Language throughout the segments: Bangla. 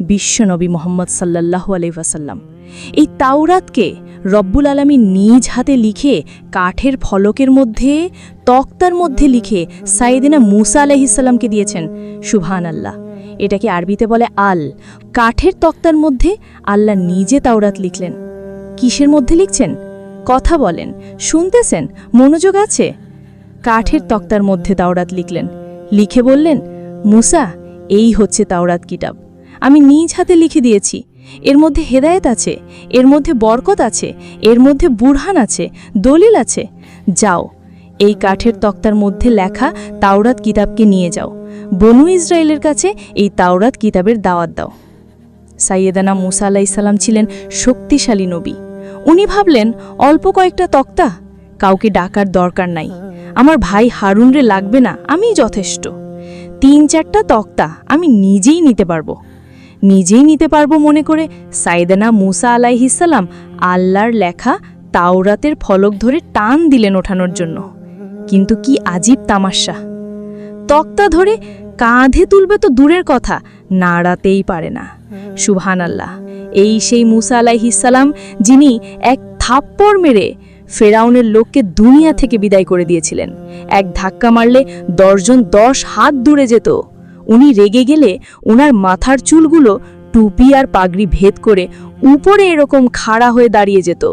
বিশ্বনবী মোহাম্মদ সাল্লাল্লাহু আলাইহি ওয়াসাল্লাম। এই তাওরাতকে রব্বুল আলামী নিজ হাতে লিখে কাঠের ফলকের মধ্যে, তক্তার মধ্যে লিখে সাইদিনা মুসা আলাইহিসাল্লামকে দিয়েছেন। সুবহান আল্লাহ এটাকে আরবিতে বলে আল। কাঠের তক্তার মধ্যে আল্লাহ নিজে তাওরাত লিখলেন। কিসের মধ্যে লিখছেন? কথা বলেন। শুনতেছেন? মনোযোগ আছে? কাঠের তক্তার মধ্যে তাওরাত লিখলেন। লিখে বললেন, মুসা, এই হচ্ছে তাওরাত কিতাব। আমি নিজ হাতে লিখে দিয়েছি। এর মধ্যে হেদায়েত আছে, এর মধ্যে বরকত আছে, এর মধ্যে বুরহান আছে, দলিল আছে। যাও, এই কাঠের তক্তার মধ্যে লেখা তাওরাত কিতাবকে নিয়ে যাও। বনু ইসরায়েলের কাছে এই তাওরাত কিতাবের দাওয়াত দাও। সাইয়েদানা মুসা আলাইসাল্লাম ছিলেন শক্তিশালী নবী। উনি ভাবলেন, অল্প কয়েকটা তক্তা? কাউকে ডাকার দরকার নাই। আমার ভাই হারুনরে লাগবে না আমি যথেষ্ট। তিন চারটা তক্তা আমি নিজেই নিতে পারব। নিজেই নিতে পারব মনে করে সাইদানা মুসা আলাইহিসাল্লাম আল্লাহর লেখা তাওরাতের ফলক ধরে টান দিলেন ওঠানোর জন্য। কিন্তু কি আজীব তামাশা। তক্তা ধরে কাঁধে তুলবে তো দূরের কথা, নাড়াতেই পারে না। সুবহান আল্লাহ এই সেই মুসা আলাইহিসাল্লাম যিনি এক থাপ্পড় মেরে ফেরাউনের লোককে দুনিয়া থেকে বিদায় করে দিয়েছিলেন। এক ধাক্কা মারলে দশজন দশ হাত দূরে যেত। উনি রেগে গেলে ওনার মাথার চুলগুলো টুপি আর পাগড়ি ভেদ করে উপরে এরকম খাড়া হয়ে দাঁড়িয়ে যেত।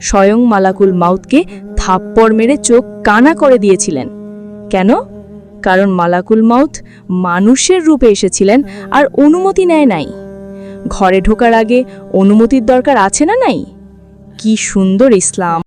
স্বয়ং মালাকুল মাউতকে থাপ্পড় মেরে চোখ কানা করে দিয়েছিলেন। কেন? কারণ মালাকুল মাউত মানুষের রূপে এসেছিলেন আর অনুমতি নেয় নাই। ঘরে ঢোকার আগে অনুমতির দরকার আছে না নাই? কি সুন্দর ইসলাম।